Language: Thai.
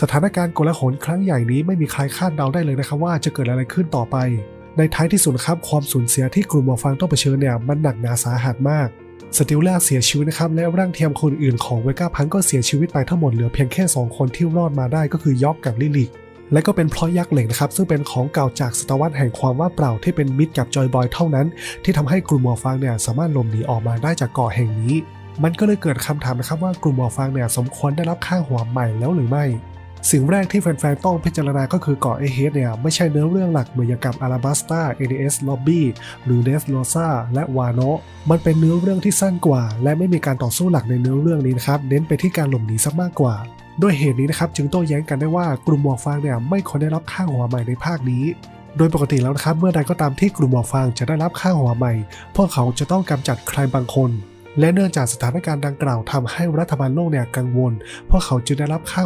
สถานการณ์โกลาหลครั้งใหญ่นี้ไม่มีใครคาดเดาได้เลยนะครับว่าจะเกิดอะไรขึ้นต่อไป ในท้ายที่สุดครับความสูญเสียที่กลุ่มหมอฟังต้องเผชิญเนี่ยมันหนักหนาสาหัสมากสติลล่าเสียชีวิตนะครับและร่างเทียมคนอื่นของเวก้าพังก็เสียชีวิตไปทั้งหมดเหลือเพียงแค่ 2 คนที่รอดมาได้ก็คือยอกกับลิลิกและก็เป็นเพราะยักษ์เหล็กนะครับซึ่งเป็นของเก่าจากศตวรรษแห่งความว่างเปล่าที่เป็นมิตรกับจอยบอยเท่านั้น ที่ทำให้กลุ่มหมอฟังเนี่ยสามารถหลบหนีออกมาได้จากเกาะแห่งนี้ มันก็เลยเกิดคำถามนะครับว่ากลุ่มหมอฟังเนี่ยสมควรได้รับค่าหัวใหม่แล้วหรือไม่ สิ่งแรกที่แฟนๆ ต้องพิจารณาก็คือเกาะเอเฮดเนี่ย ไม่ใช่เนื้อเรื่องหลักเหมือนอย่างกับอาราบัสตา ADS Lobby หรือเดสโ o ซาและวาโนะมันเป็นเนื้อเรื่องที่สั้นกว่า และไม่มีการต่อสู้หลักในเนื้อเรื่องนี้นะครับ เน้นไปที่การหลบหนีซะมากกว่าด้วยเหตุนี้นะครับจึงโต้แย้งกันได้ว่ากลุ่มหมวกฟางเนี่ยไม่ควรได้รับค่าหัวใหม่ในภาคนี้ โดยปกติแล้วนะครับเมื่อใดก็ตามที่กลุ่มหมวกฟางจะได้รับค่าหัวใหม่ พวกเขาจะต้องกำจัดใครบางคน และเนื่องจากสถานการณ์ดังกล่าวทำให้รัฐบาลโลกเนี่ยกังวล พวกเขาจึงได้รับค่า